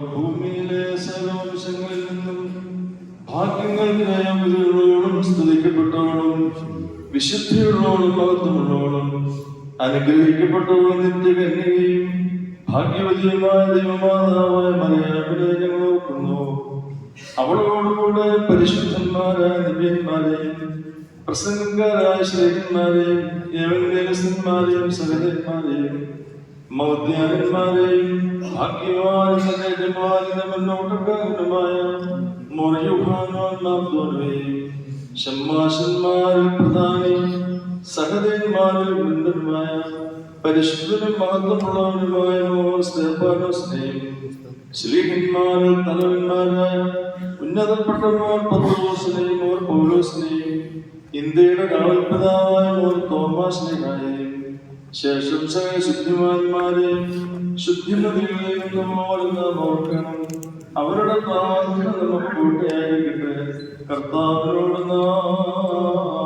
ഭൂമിയിലെ സർവവംശങ്ങളിൽ നിന്നും ഭാഗ്യങ്ങൾ വിധികളോടും സ്തുതിക്കപ്പെട്ടവളും വിശുദ്ധിയുള്ളവളും മഹത്വമുള്ളവളും അനുഗ്രഹിക്കപ്പെട്ടവളും നിത്യകന്യകയും ഭാഗ്യവതിയുമായ ദൈവമാതാവായ മലയാളികളെ ഞങ്ങൾ ഓർക്കുന്നു. അവളോടുകൂടെ പരിശുദ്ധന്മാരായ ദിവ്യന്മാരെയും പ്രസംഗക്കാരായ ശ്രേഖന്മാരെയും ഏവൻ ദേവസ്വന്മാരെയും സഹദന്മാരെയും മൗദ്യാനന്മാരെയും ഭാഗ്യവാനുമായ മോർയുഹാനോന്മാരെയും ഷമ്മാശന്മാരിൽ പ്രധാനി സഹദേന്മാരിൽ വൃന്ദനുമായ പരിശുദ്ധനും മഹത്വമുള്ളവനുമായ മോർ സ്തേഫാനോസിനെയും ശ്ലീഹന്മാരിൽ തലവന്മാരായ ഉന്നതപ്പെട്ടവർ പത്രോസിനെയും മോർ പൗലോസിനെയും ഇന്ത്യയുടെ കാവൽപിതാവായ മോർ തോമാസിനെയും ശേഷം സകല ശുദ്ധിമാന്മാരെ ശുദ്ധിമതികളെയും അവരുടെ പ്രാർത്ഥന നമുക്ക് കൂട്ടിയായിരിക്കട്ടെ കർത്താവിനോട് നാം